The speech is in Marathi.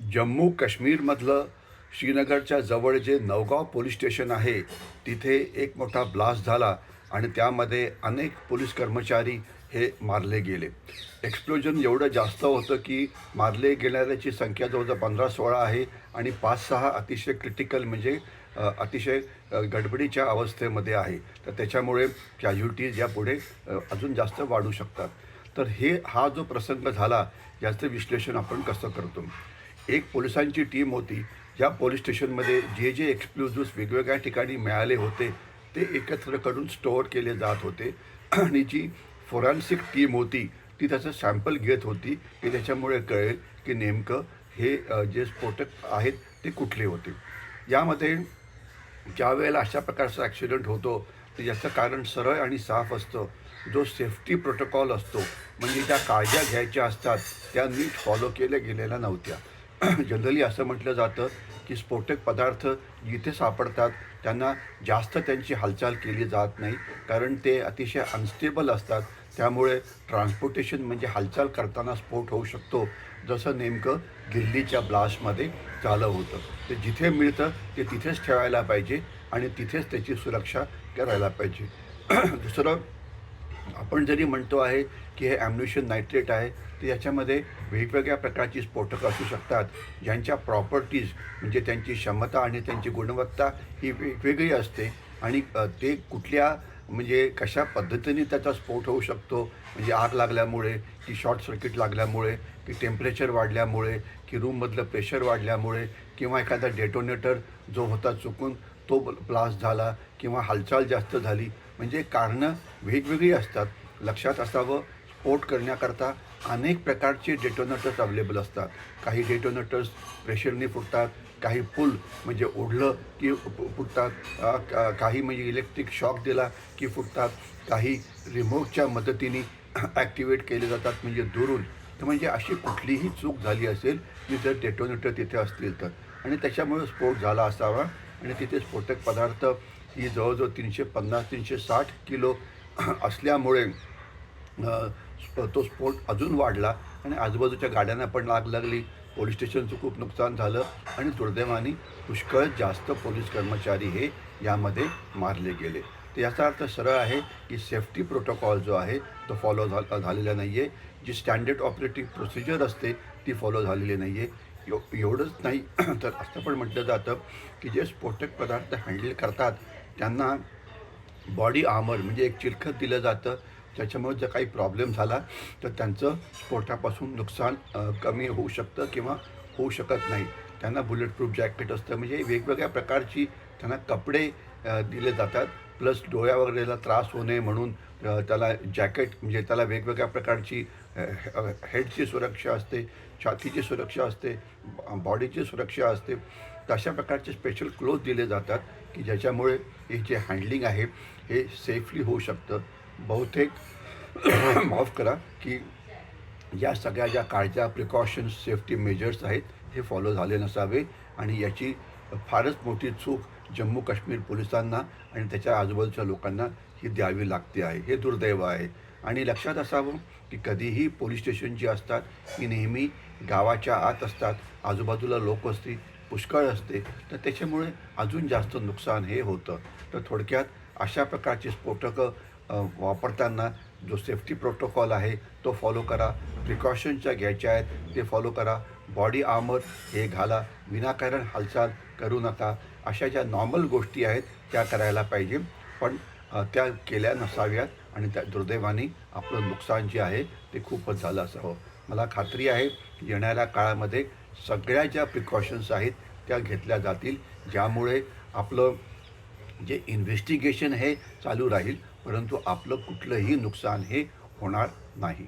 जम्मू काश्मीरमधलं श्रीनगरच्या जवळ जे नवगाव पोलीस स्टेशन आहे तिथे एक मोठा ब्लास्ट झाला आणि त्यामध्ये अनेक पोलीस कर्मचारी हे मारले गेले. एक्सप्लोजन एवढं जास्त होतं की मारले गेणाऱ्याची संख्या जवळजवळ पंधरा सोळा आहे आणि पाच सहा अतिशय क्रिटिकल म्हणजे अतिशय गडबडीच्या अवस्थेमध्ये आहे. तर त्याच्यामुळे कॅज्युलिटीज यापुढे पुढे अजून जास्त वाढू शकतात. तर हे हा जो प्रसंग झाला याचं विश्लेषण आपण कसं करतो? एक पोलिसांची टीम होती ज्या पोलीस स्टेशनमध्ये जे जे एक्सप्लोजिव्स वेगवेगळ्या ठिकाणी मिळाले होते ते एकत्र करून स्टोअर केले जात होते. आणि जी फोरेन्सिक टीम होती ती त्याचं सॅम्पल घेत होती की त्याच्यामुळे कळेल की नेमकं हे जे स्फोटक आहेत ते कुठले होते. यामध्ये ज्या वेळेला अशा प्रकारचा ॲक्सिडेंट होतो तर याचं कारण सरळ आणि साफ असतं. जो सेफ्टी प्रोटोकॉल असतो म्हणजे ज्या काळज्या घ्यायच्या असतात त्या नीट फॉलो केल्या गेलेल्या नव्हत्या. जनरली असं म्हटलं जातं की स्फोटक पदार्थ जिथे सापडतात त्यांना जास्त त्यांची हालचाल केली जात नाही. कारण ते अतिशय अनस्टेबल असतात. त्यामुळे ट्रान्सपोर्टेशन म्हणजे हालचाल करताना स्फोट होऊ शकतो. जसं नेमकं दिल्लीच्या ब्लास्टमध्ये झालं होतं. ते जिथे मिळतं ते तिथेच ठेवायला पाहिजे आणि तिथेच त्याची सुरक्षा करायला पाहिजे. दुसरं आपण जरी म्हणतो आहे की हे ॲम्युनिशन नायट्रेट आहे तर याच्यामध्ये वेगवेगळ्या प्रकारची स्फोटकं असू शकतात ज्यांच्या प्रॉपर्टीज म्हणजे त्यांची क्षमता आणि त्यांची गुणवत्ता ही वेगवेगळी असते. आणि ते कुठल्या म्हणजे कशा पद्धतीने त्याचा स्फोट होऊ शकतो म्हणजे आग लागल्यामुळे की शॉर्ट सर्किट लागल्यामुळे की टेम्परेचर वाढल्यामुळे की रूममधलं प्रेशर वाढल्यामुळे किंवा एखादा डेटोनेटर जो होता चुकून तो ब्लास्ट झाला किंवा हालचाल जास्त झाली म्हणजे कारणं वेगवेगळी असतात. लक्षात असावं स्फोट करण्याकरता अनेक प्रकारचे डेटोनेटर्स अवेलेबल असतात. काही डेटोनेटर्स प्रेशरने फुटतात काही पुल म्हणजे ओढलं की फुटतात काही म्हणजे इलेक्ट्रिक शॉक दिला की फुटतात काही रिमोटच्या मदतीने ॲक्टिवेट केले जातात म्हणजे दुरून. तर म्हणजे अशी कुठलीही चूक झाली असेल की जर डेटोनेटर तिथे असतील तर. आणि त्याच्यामुळे स्फोट झाला असावा आणि तिथे स्फोटक पदार्थ ही जवळजवळ तीनशे पन्नास तीनशे साठ किलो असल्यामुळे तो स्फोट अजून वाढला आणि आजूबाजूच्या गाड्यांना पण लाग लागली. पोलीस स्टेशनचं खूप नुकसान झालं आणि दुर्दैवाने पुष्कळ जास्त पोलीस कर्मचारी हे यामध्ये मारले गेले. तर याचा अर्थ सरळ आहे की सेफ्टी प्रोटोकॉल जो आहे तो फॉलो झा झालेला नाही आहे जी स्टँडर्ड ऑपरेटिंग प्रोसिजर असते ती फॉलो झालेली नाही आहे एवढंच नाही. तर असं पण म्हटलं जातं की जे स्फोटक पदार्थ हँडल करतात त्यांना बॉडी आमर म्हणजे एक चिरखत दिलं जातं. त्याच्यामुळे जर काही प्रॉब्लेम झाला तर त्यांचं स्फोटापासून नुकसान कमी होऊ शकतं किंवा होऊ शकत नाही. त्यांना बुलेट प्रूफ जॅकेट असतं. म्हणजे वेगवेगळ्या प्रकारची त्यांना कपडे दिले जातात. प्लस डोळ्या वगैरेला त्रास होऊ नये म्हणून त्याला जॅकेट म्हणजे त्याला वेगवेगळ्या प्रकारची हेडची सुरक्षा असते छातीची सुरक्षा असते बॉडीची सुरक्षा असते. तशा प्रकारचे स्पेशल क्लोथ दिले जातात की ज्याच्यामुळे हे जे हँडलिंग आहे हे सेफली होऊ शकतं. बहुतेक माफ करा की या सगळ्या ज्या काळजा प्रिकॉशन्स सेफ्टी मेजर्स आहेत हे फॉलो झाले नसावे आणि याची फारच मोठी चूक जम्मू काश्मीर पोलिसांना आणि त्याच्या आजूबाजूच्या लोकांना ही द्यावी लागते आहे. हे दुर्दैव आहे. आणि लक्षात असावं की कधीही पोलीस स्टेशन जी असतात ही नेहमी गावाच्या आत असतात आजूबाजूला लोक असतील पुष्कळ असते तर त्याच्यामुळे अजून जास्त नुकसान हे होतं. तर थोडक्यात अशा प्रकारची स्फोटकं वापरताना जो सेफ्टी प्रोटोकॉल आहे तो फॉलो करा. प्रिकॉशन्सच्या घ्यायच्या आहेत ते फॉलो करा. बॉडी आर्मर हे घाला. विनाकारण हालचाल करू नका. अशा ज्या नॉर्मल गोष्टी आहेत त्या करायला पाहिजे. पण त्या केल्या नसाव्यात आणि त्या दुर्दैवाने आपलं नुकसान जे आहे ते खूपच झालं असावं. मला खात्री आहे येणाऱ्या काळामध्ये सगळ्या ज्या प्रिकॉशन्स आहेत त्या घेतल्या जातील ज्यामुळे आपलं जे इन्व्हेस्टिगेशन हे चालू राहील परंतु आपलं कुठलंही नुकसान हे होणार नाही.